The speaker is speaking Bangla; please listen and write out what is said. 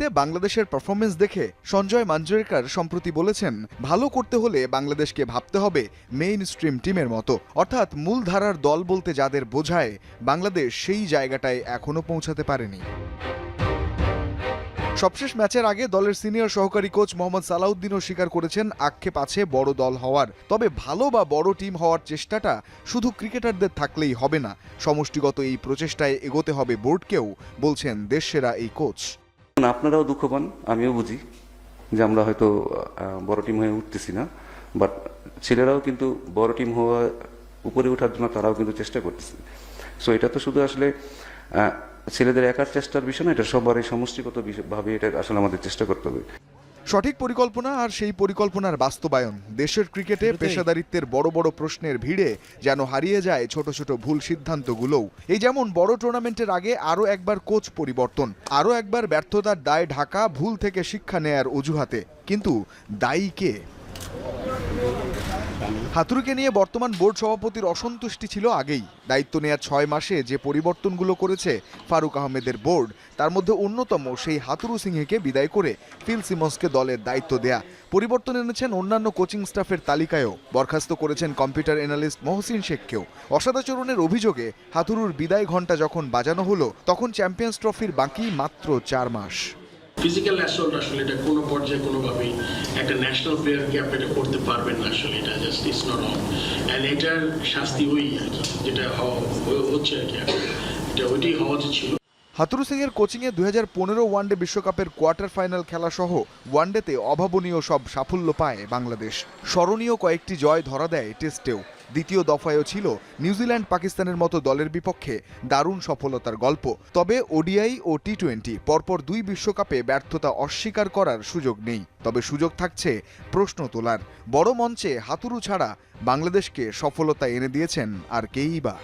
বাংলাদেশের পারফরমেন্স দেখে সঞ্জয় মাঞ্জরেকার সম্প্রতি বলেছেন, ভালো করতে হলে বাংলাদেশকে ভাবতে হবে মেইন স্ট্রিম টিমের মতো। অর্থাৎ মূলধারার দল বলতে যাদের বোঝায়, বাংলাদেশ সেই জায়গাটায় এখনও পৌঁছাতে পারেনি। সবশেষ ম্যাচের আগে দলের সিনিয়র সহকারী কোচ মোহাম্মদ সালাউদ্দিনও স্বীকার করেছেন, আক্ষেপ আছে বড় দল হওয়ার। তবে ভালো বা বড় টিম হওয়ার চেষ্টাটা শুধু ক্রিকেটারদের থাকলেই হবে না। সমষ্টিগত এই প্রচেষ্টায় এগোতে হবে বোর্ডকেও, বলছেন দেশসেরা এই কোচ। আপনারাও দুঃখ পান, আমিও বুঝি যে আমরা হয়তো বড় টিম হয়ে উঠতেছি না বাট ছেলেরাও কিন্তু বড় টিম হওয়া, উপরে ওঠার জন্য তারাও কিন্তু চেষ্টা করতেছে। সো এটা তো শুধু আসলে ছেলেদের একার চেষ্টার বিষয় না, এটা সবারই সমষ্টিগত ভাবে এটা আসলে আমাদের চেষ্টা করতে হবে। সঠিক পরিকল্পনা আর সেই পরিকল্পনার বাস্তবায়ন। দেশের ক্রিকেটে পেশাদারিত্বের বড় বড় প্রশ্নের ভিড়ে যেন হারিয়ে যায় ছোট ছোট ভুল সিদ্ধান্তগুলোও। এই যেমন বড় টুর্নামেন্টের আগে আরও একবার কোচ পরিবর্তন আরও একবার ব্যর্থতার দায় ঢাকা ভুল থেকে শিক্ষা নেয়ার অজুহাতে। কিন্তু দায়ী কে? হাতুড়িকে নিয়ে বর্তমান বোর্ড সভাপতির অসন্তুষ্টি ছিল আগেই। দায়িত্ব নেওয়ার ছয় মাসে যে পরিবর্তনগুলো করেছে ফারুক আহমেদের বোর্ড, তার মধ্যে অন্যতম সেই হাতুরু সিংহকে বিদায় করে ফিল সিমন্সকে দলের দায়িত্ব দেয়া। পরিবর্তন এনেছেন অন্যান্য কোচিং স্টাফের তালিকায়ও। বরখাস্ত করেছেন কম্পিউটার অ্যানালিস্ট মহসিন শেখকেও। অসদাচরণের অভিযোগে হাতুরুর বিদায় ঘণ্টা যখন বাজানো হলো, তখন চ্যাম্পিয়ন্স ট্রফির বাকি মাত্র চার মাস। ফিজিক্যাল অ্যাসল্ট আসলে এটা কোনো পর্যায়ে কোনোভাবেই একটা ন্যাশনাল প্লেয়ারকে আপনি এটা করতে পারবেন না আসলে, এটা just it's not all and এটার শাস্তি ওই আর কি, যেটা হচ্ছে আর কি এটা ওইটাই হওয়া ছিল। হাতুরু সিং এর কোচিংয়ে দুই হাজার পনেরো ওয়ানডে বিশ্বকাপের কোয়ার্টার ফাইনাল খেলা সহ ওয়ানডেতে অভাবনীয় সব সাফল্য পায় বাংলাদেশ। স্মরণীয় কয়েকটি জয় ধরা দেয় টেস্টেও দ্বিতীয় দফায়ও ছিল নিউজিল্যান্ড পাকিস্তানের মতো দলের বিপক্ষে দারুণ সফলতার গল্প। তবে ওডিআই ও টি টোয়েন্টি পরপর দুই বিশ্বকাপে ব্যর্থতা অস্বীকার করার সুযোগ নেই। তবে সুযোগ থাকছে প্রশ্ন তোলার। বড় মঞ্চে হাতুরু ছাড়া বাংলাদেশকে সফলতা এনে দিয়েছেন আর কেই বা।